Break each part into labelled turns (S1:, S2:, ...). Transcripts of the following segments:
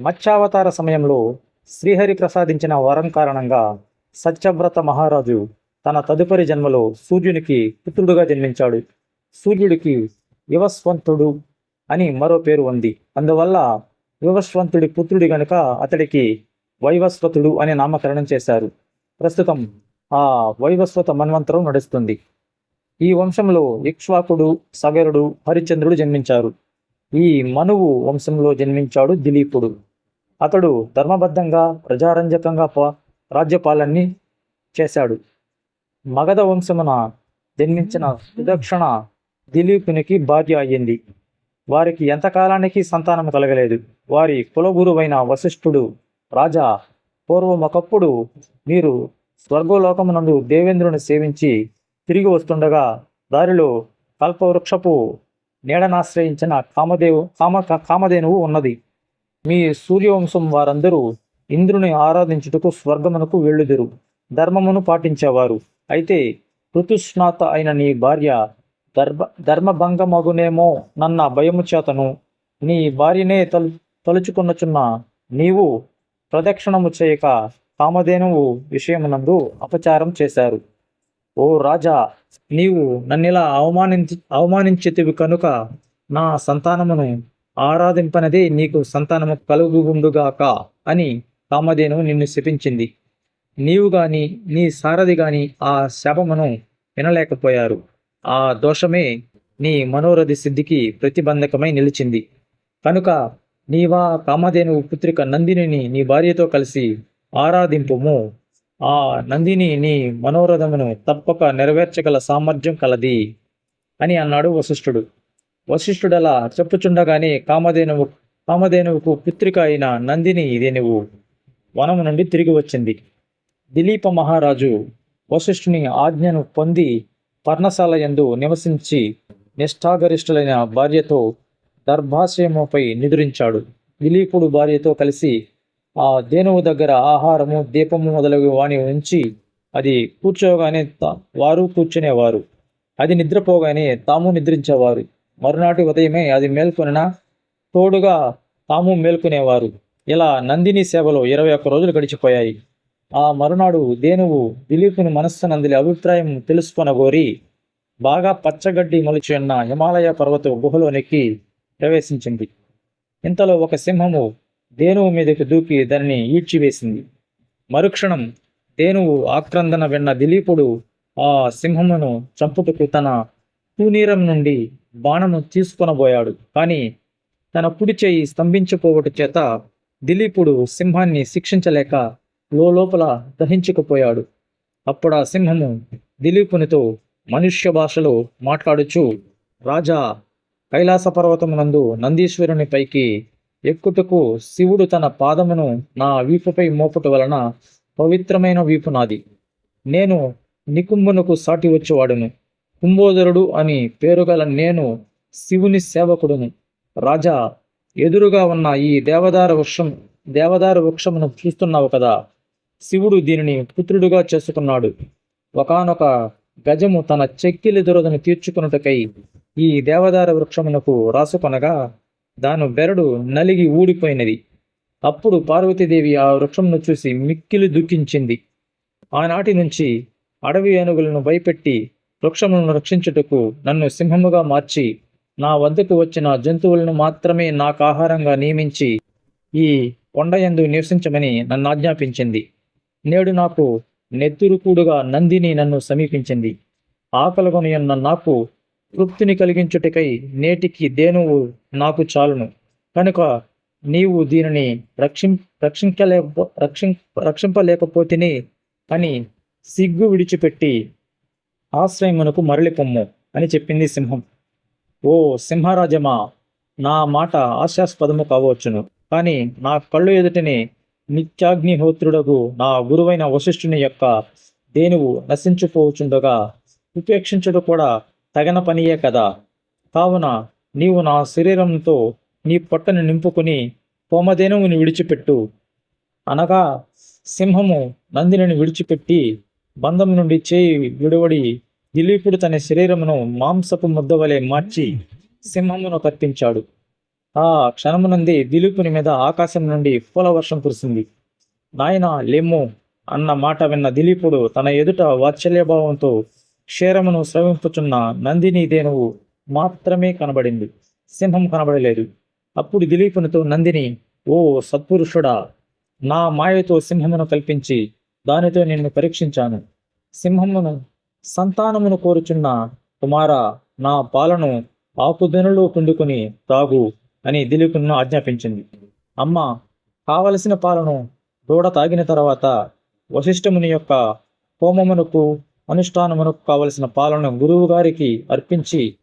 S1: మత్స్యావతార సమయంలో శ్రీహరి ప్రసాదించిన వరం కారణంగా సత్యవ్రత మహారాజు తన తదుపరి జన్మలో సూర్యునికి పుత్రుడుగా జన్మించాడు. సూర్యుడికి యువస్వంతుడు అని మరో పేరు ఉంది. అందువల్ల యువస్వంతుడి పుత్రుడి గనుక అతడికి వైవస్వతుడు అని నామకరణం చేశారు. ప్రస్తుతం ఆ వైవస్వత మన్వంతరం నడుస్తుంది. ఈ వంశంలో ఇక్ష్వాకుడు సగరుడు హరిశ్చంద్రుడు జన్మించారు. ఈ మనువు వంశంలో జన్మించాడు దిలీపుడు. అతడు ధర్మబద్ధంగా ప్రజారంజకంగా రాజ్యపాలన్ని చేశాడు. మగధ వంశమున జన్మించిన సుదక్షణ దిలీపునికి భార్య అయ్యింది. వారికి ఎంతకాలానికి సంతానం కలగలేదు. వారి కులగురువైన వశిష్ఠుడు రాజా పూర్వమొకప్పుడు మీరు స్వర్గలోకమునందు దేవేంద్రుని సేవించి తిరిగి వస్తుండగా దారిలో కల్పవృక్షపు నీడనాశ్రయించిన కామదేవు కామ కామధేనువు ఉన్నది. మీ సూర్యవంశం వారందరూ ఇంద్రుని ఆరాధించుటకు స్వర్గమునకు వెళ్ళుదురు. ధర్మమును పాటించేవారు. అయితే ఋతుస్నాత అయిన నీ భార్య ధర్మ ధర్మభంగమగునేమో నన్న భయము చేతను. నీ భార్యనే తలు తలుచుకున్నచున్న నీవు ప్రదక్షిణము చేయక కామధేనువు విషయమునందు అపచారం చేశారు. ఓ రాజా నీవు నన్నిలా అవమానించి అవమానించితివి కనుక నా సంతానమును ఆరాధింపనదే నీకు సంతానము కలుగుగుండుగాక అని కామధేను నిన్ను శపించింది. నీవు గాని నీ సారథి గాని ఆ శాపమును వినలేకపోయారు. ఆ దోషమే నీ మనోరథి సిద్ధికి ప్రతిబంధకమై నిలిచింది. కనుక నీవా కామధేనువు పుత్రిక నందినిని నీ భార్యతో కలిసి ఆరాధింపుము. ఆ నందిని నీ మనోరథమును తప్పక నెరవేర్చగల సామర్థ్యం కలది అని అన్నాడు వశిష్ఠుడు. వశిష్ఠుడలా చెప్పుచుండగానే కామధేనువు కామధేనువుకు పుత్రిక అయిన నందిని ఇదేనువు వనము నుండి తిరిగి వచ్చింది. దిలీప మహారాజు వశిష్ఠుని ఆజ్ఞను పొంది పర్ణశాల యందు నివసించి నిష్ఠాగరిష్ఠులైన భార్యతో దర్భాశయముపై నిద్రించాడు. దిలీపుడు భార్యతో కలిసి ఆ దేనువు దగ్గర ఆహారము దీపము మొదలగు వాని ఉంచి అది కూర్చోగానే తా- వారు కూర్చునేవారు. అది నిద్రపోగానే తాము నిద్రించేవారు. మరునాటి ఉదయమే అది మేల్కొనిన తోడుగా తాము మేల్కొనేవారు. ఇలా నందిని సేవలో ఇరవై ఒక్క రోజులు గడిచిపోయాయి. ఆ మరునాడు దేనువు దిలీపుని మనస్సు నందిలి అభిప్రాయం తెలుసుకొనగోరి బాగా పచ్చగడ్డి మొలిచి ఉన్న హిమాలయ పర్వత గుహలోనికి ప్రవేశించింది. ఇంతలో ఒక సింహము దేనువు మీదకి దూకి దానిని ఈడ్చివేసింది. మరుక్షణం దేనువు ఆక్రందన విన్న దిలీపుడు ఆ సింహమును చంపుటకు తన తూనీరం నుండి బాణము తీసుకొనబోయాడు. కానీ తన కుడి చేయి స్తంభించిపోవట చేత దిలీపుడు సింహాన్ని శిక్షించలేక లోపల దహించుకుపోయాడు. అప్పుడు ఆ సింహము దిలీపునితో మనుష్య భాషలో మాట్లాడుచు రాజా కైలాస పర్వతమునందు నందీశ్వరుని పైకి ఎక్కుటకు శివుడు తన పాదమును నా వీపుపై మోపుట వలన పవిత్రమైన వీపు నాది. నేను నికుంభునకు సాటి వచ్చేవాడును. కుంభోదరుడు అని పేరుగల నేను శివుని సేవకుడును. రాజా ఎదురుగా ఉన్న ఈ దేవదార వృక్షం దేవదార వృక్షమును చూస్తున్నావు కదా? శివుడు దీనిని పుత్రుడుగా చేసుకున్నాడు. ఒకానొక గజము తన చెక్కిలి దురదను తీర్చుకున్నటకై ఈ దేవదార వృక్షమునకు రాసుకొనగా దాని బెరడు నలిగి ఊడిపోయినది. అప్పుడు పార్వతీదేవి ఆ వృక్షంను చూసి మిక్కిలి దుఃఖించింది. ఆనాటి నుంచి అడవి ఏనుగులను భయపెట్టి వృక్షములను రక్షించుటకు నన్ను సింహముగా మార్చి నా వద్దకు వచ్చిన జంతువులను మాత్రమే నాకు ఆహారంగా నియమించి ఈ కొండయందు నివసించమని నన్ను ఆజ్ఞాపించింది నేడు నాకు నెత్తురుకూడుగా నందిని నన్ను సమీపించింది. ఆకలిగొని నాకు తృప్తిని కలిగించుటకై నేటికి దేనువు నాకు చాలును. కనుక నీవు దీనిని రక్షిం రక్షించలేక రక్షిం రక్షింపలేకపోతిని అని సిగ్గు విడిచిపెట్టి ఆశ్రయమునకు మరలిపొమ్ము అని చెప్పింది సింహం. ఓ సింహరాజమా నా మాట ఆశాస్పదము కావచ్చును. కానీ నా కళ్ళు ఎదుటిని నిత్యాగ్నిహోత్రుడకు నా గురువైన వశిష్ఠుని యొక్క దేనువు నశించుకోవచ్చుండగా ఉపేక్షించడం కూడా తగన పనియే కదా. కావున నీవు నా శరీరంతో నీ పొట్టను నింపుకుని కోమధేనువుని విడిచిపెట్టు. అనగా సింహము నందిని విడిచిపెట్టి బంధం నుండి చేయి విడువడి దిలీపుడు తన శరీరమును మాంసపు ముద్ద వలె మార్చి సింహమును కత్తించాడు ఆ క్షణమునంది దిలీపుని మీద ఆకాశం నుండి పూల వర్షం కురిసింది. నాయన లేము అన్న మాట విన్న దిలీపుడు తన ఎదుట వాత్సల్యభావంతో క్షీరమును స్రవింపుచున్న నందిని దేనువు మాత్రమే కనబడింది. సింహం కనబడలేదు. అప్పుడు దిలీపునితో నందిని ఓ సత్పురుషుడా నా మాయతో సింహమును కల్పించి దానితో నిన్ను పరీక్షించాను. సింహమును సంతానమును కోరుచున్న కుమార నా పాలను ఆకుదనులో పిండుకుని తాగు అని దిలీపును ఆజ్ఞాపించింది. అమ్మ కావలసిన పాలను దూడ తాగిన తర్వాత వశిష్ఠముని యొక్క హోమమునకు అనుష్ఠానమునకు కావలసిన పాలను గురువు గారికి అర్పించి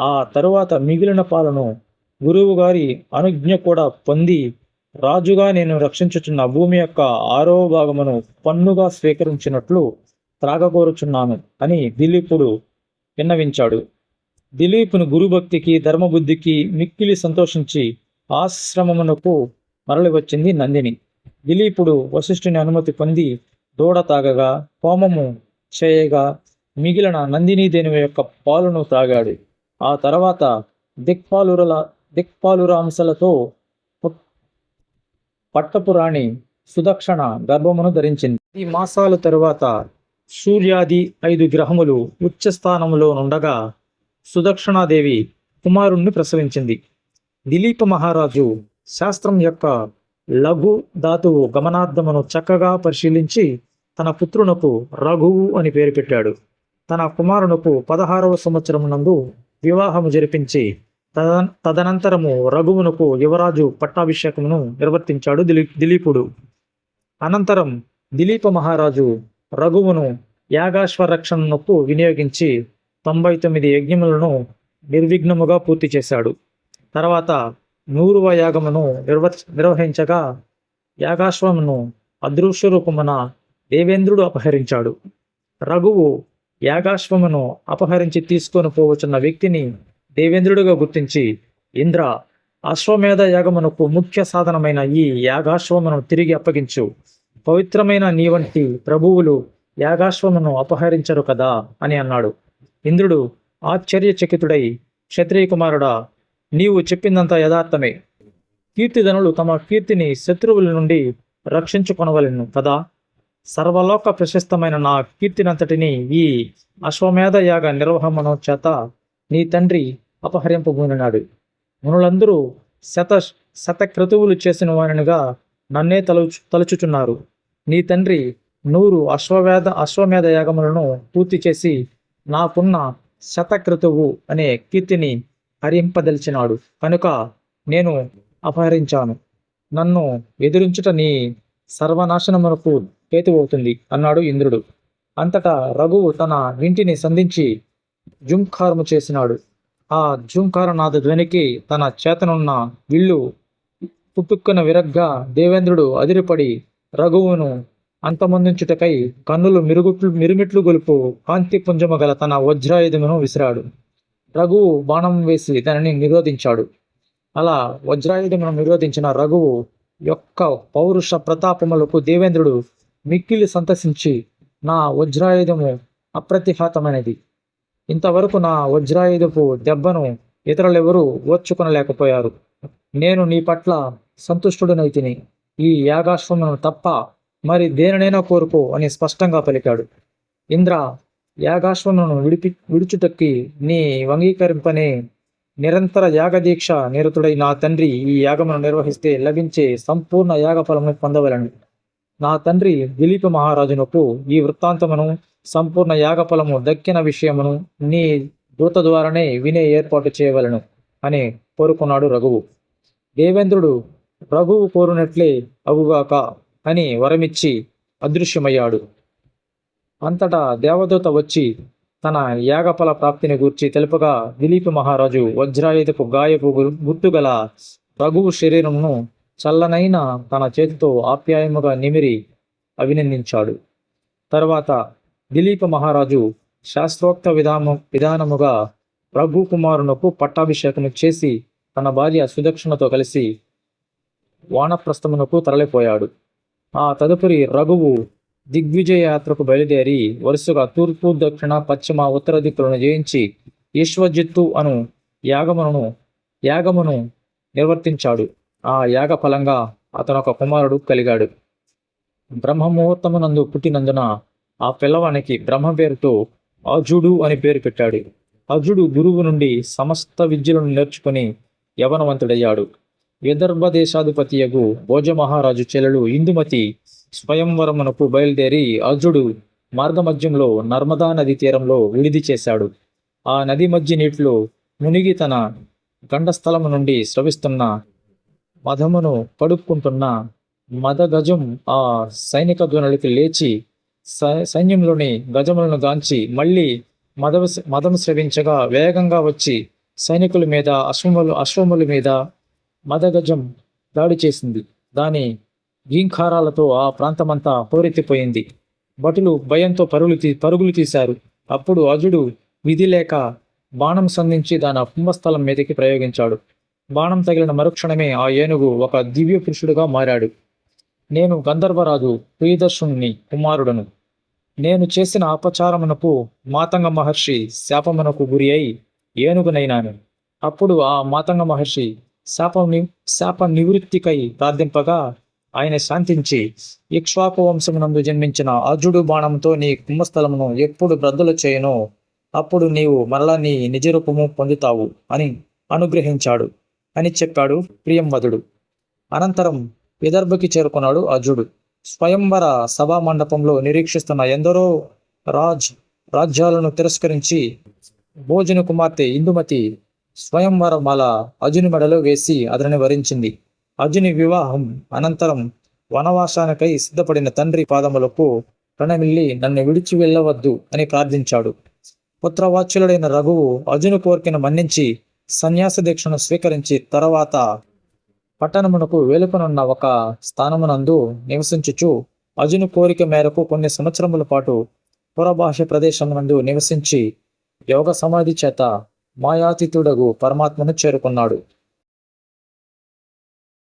S1: ఆ తరువాత మిగిలిన పాలను గురువు గారి అనుజ్ఞ కూడా పొంది రాజుగా నేను రక్షించుచున్న భూమి యొక్క ఆరో భాగమును పన్నుగా స్వీకరించినట్లు త్రాగకోరుచున్నాను అని దిలీపుడు విన్నవించాడు. దిలీపును గురుభక్తికి ధర్మబుద్ధికి మిక్కిలి సంతోషించి ఆశ్రమమునకు మరలి వచ్చింది నందిని. దిలీపుడు వశిష్ఠుని అనుమతి పొంది దూడ తాగగా హోమము చేయగా మిగిలిన నందినీదేనువ యొక్క పాలును తాగాడు ఆ తర్వాత దిక్పాలురల దిక్పాలురాంశలతో పట్టపురాణి సుదక్షణ గర్భమును ధరించింది. ఈ మాసాల తరువాత సూర్యాది ఐదు గ్రహములు ఉచ్చస్థానంలో నుండగా సుదక్షణాదేవి కుమారుణ్ణి ప్రసవించింది. దిలీప మహారాజు శాస్త్రం యొక్క లఘు ధాతువు గమనార్థమును చక్కగా పరిశీలించి తన పుత్రునకు రఘువు అని పేరు పెట్టాడు. తన కుమారునకు పదహారవ సంవత్సరం నందు వివాహము జరిపించి తద తదనంతరము రఘువునకు యువరాజు పట్టాభిషేకమును నిర్వర్తించాడు దిలీప్ దిలీపుడు. అనంతరం దిలీప మహారాజు రఘువును యాగాశ్వ రక్షణకు వినియోగించి తొంభై తొమ్మిది యజ్ఞములను నిర్విఘ్నముగా పూర్తి చేశాడు. తర్వాత నూరువ యాగమును నిర్వ నిర్వహించగా యాగాశ్వమును అదృశ్య రూపమున దేవేంద్రుడు అపహరించాడు. రఘువు యాగాశ్వమును అపహరించి తీసుకొని పోవచ్చున్న వ్యక్తిని దేవేంద్రుడిగా గుర్తించి ఇంద్ర అశ్వమేధ యాగమునకు ముఖ్య సాధనమైన ఈ యాగాశ్వమును తిరిగి అప్పగించు. పవిత్రమైన నీ వంటి ప్రభువులు యాగాశ్వమును అపహరించరు కదా అని అన్నాడు. ఇంద్రుడు ఆశ్చర్యచకితుడై క్షత్రియ కుమారుడా నీవు చెప్పిందంతా యథార్థమే. కీర్తిధనులు తమ కీర్తిని శత్రువుల నుండి రక్షించుకొనవలను కదా. సర్వలోక ప్రశస్తమైన నా కీర్తినంతటిని ఈ అశ్వమేధ యాగ నిర్వహణ చేత నీ తండ్రి అపహరింపబోనున్నాడు మునులందరూ శత శతక్రతువులు చేసిన వారినిగా నన్నే తలుచు తలుచుచున్నారు. నీ తండ్రి నూరు అశ్వవేధ అశ్వమేధ యాగములను పూర్తి చేసి నాకున్న శతక్రతువు అనే కీర్తిని హరింపదలిచినాడు. కనుక నేను అపహరించాను. నన్ను ఎదిరించుట నీ సర్వనాశనమునకు హేతువవుతుంది అన్నాడు ఇంద్రుడు. అంతటా రఘువు తన వింటిని సంధించి జుంకారము చేసినాడు. ఆ జుంకారనాథ ధ్వనికి తన చేతనున్న విల్లు పుట్టుక్కున విరగ్గా దేవేంద్రుడు అదిరిపడి రఘువును అంతమందించుటకై కన్నులు మిరుగుట్లు మిరుమిట్లు గొలుపు కాంతి పుంజము గల తన వజ్రాయుధమును విసిరాడు. రఘువు బాణం వేసి దానిని నిరోధించాడు. అలా వజ్రాయుధమును నిరోధించిన రఘువు యొక్క పౌరుష ప్రతాపములకు దేవేంద్రుడు మిక్కిలి సంతసించి నా వజ్రాయుధము అప్రతిహతమైనది. ఇంతవరకు నా వజ్రాయుధపు దెబ్బను ఇతరులెవరూ ఓర్చుకొనలేకపోయారు. నేను నీ పట్ల సంతుష్టుడనైతిని ఈ యాగాశ్వమును తప్ప మరి దేనినైనా కోరుకో అని స్పష్టంగా పలికాడు. ఇంద్ర యాగాశ్వమును విడిపి విడుచుటక్కి నీ వంగీకరింపనే నిరంతర యాగదీక్ష నిరతుడై నా తండ్రి ఈ యాగమును నిర్వహిస్తే లభించే సంపూర్ణ యాగ ఫలమును పొందవలను. నా తండ్రి దిలీప మహారాజునకు ఈ వృత్తాంతమును సంపూర్ణ యాగఫలము దక్కిన విషయమును నీ దూత ద్వారానే వినే ఏర్పాటు చేయవలను అని కోరుకున్నాడు రఘువు. దేవేంద్రుడు రఘువు కోరినట్లే అగుగాక అని వరమిచ్చి అదృశ్యమయ్యాడు. అంతటా దేవదూత వచ్చి తన యాగఫల ప్రాప్తిని గూర్చి తెలుపగా దిలీప మహారాజు వజ్రాయుధపు గాయపు గుర్తుగల రఘువు శరీరమును చల్లనైన తన చేతితో ఆప్యాయముగా నిమిరి అభినందించాడు. తర్వాత దిలీప మహారాజు శాస్త్రోక్త విధాము విధానముగా రఘుకుమారునకు పట్టాభిషేకం చేసి తన భార్య సుదక్షిణతో కలిసి వానప్రస్థమునకు తరలిపోయాడు. ఆ తదుపరి రఘువు దిగ్విజయ యాత్రకు బయలుదేరి వరుసగా తూర్పు దక్షిణ పశ్చిమ ఉత్తర దిక్కులను జయించి ఈశ్వజిత్తు అను యాగమును యాగమును నిర్వర్తించాడు. ఆ యాగ ఫలంగా అతను ఒక కుమారుడు కలిగాడు. బ్రహ్మముహూర్తమునందు పుట్టినందున ఆ పిల్లవానికి బ్రహ్మ పేరుతో అజుడు అని పేరు పెట్టాడు. అజుడు గురువు నుండి సమస్త విద్యలను నేర్చుకుని యవనవంతుడయ్యాడు. విదర్భ దేశాధిపతియగు భోజమహారాజు చెల్లెలు ఇందుమతి స్వయంవరమునకు బయలుదేరి అర్జుడు మార్గమధ్యంలో నర్మదా నది తీరంలో విడిది చేశాడు. ఆ నది మధ్య నీటిలో మునిగి తన గండస్థలము నుండి స్రవిస్తున్న మధమును కడుక్కుంటున్న మదగజం ఆ సైనిక ధ్వనులకి లేచి సై- సైన్యంలోని గజములను గాంచి మళ్ళీ మదవ మదం స్రవించగా వేగంగా వచ్చి సైనికుల మీద అశ్వములు అశ్వముల మీద మదగజం దాడి చేసింది. దాని గీంకారాలతో ఆ ప్రాంతమంతా హోరెత్తిపోయింది భటులు భయంతో పరుగులు తీ పరుగులు తీశారు. అప్పుడు అజుడు విధి లేక బాణం సంధించి దాని కుంభస్థలం మీదకి ప్రయోగించాడు. బాణం తగిలిన మరుక్షణమే ఆ ఏనుగు ఒక దివ్య పురుషుడుగా మారాడు. నేను గంధర్వరాజు ప్రియదర్శుని కుమారుడను. నేను చేసిన అపచారమునకు మాతంగ మహర్షి శాపమునకు గురి అయి ఏనుగునైనాను. అప్పుడు ఆ మాతంగ మహర్షి శాపం శాప నివృత్తికై ప్రార్థింపగా ఆయన శాంతించి ఇక్ష్వాకు వంశమునందు జన్మించిన అర్జుడు బాణంతో నీ కుంభస్థలమును ఎప్పుడు బ్రద్దలు చేయనో అప్పుడు నీవు మరలా నీ నిజరూపము పొందుతావు అని అనుగ్రహించాడు. అని చెప్పాడు ప్రియంవదుడు అనంతరం విదర్భకి చేరుకున్నాడు అర్జుడు స్వయంవర సభా మండపంలో నిరీక్షిస్తున్న ఎందరో రాజ్ రాజ్యాలను తిరస్కరించి భోజన కుమార్తె ఇందుమతి స్వయంవర మాల అర్జుని మెడలో వేసి అతనిని వరించింది. అర్జుని వివాహం అనంతరం వనవాసానికై సిద్ధపడిన తండ్రి పాదములకు ప్రణమిల్లి నన్ను విడిచి వెళ్ళవద్దు అని ప్రార్థించాడు. పుత్రవాచ్యులుడైన రఘువు అర్జును కోరికను మన్నించి సన్యాస దీక్షను స్వీకరించి తర్వాత పట్టణమునకు వెలుపనున్న ఒక స్థానమునందు నివసించుచు అజును కోరిక మేరకు కొన్ని సంవత్సరముల పాటు పురభాష ప్రదేశమునందు నివసించి యోగ సమాధి చేత మాయాతీతుడగు పరమాత్మను చేరుకున్నాడు.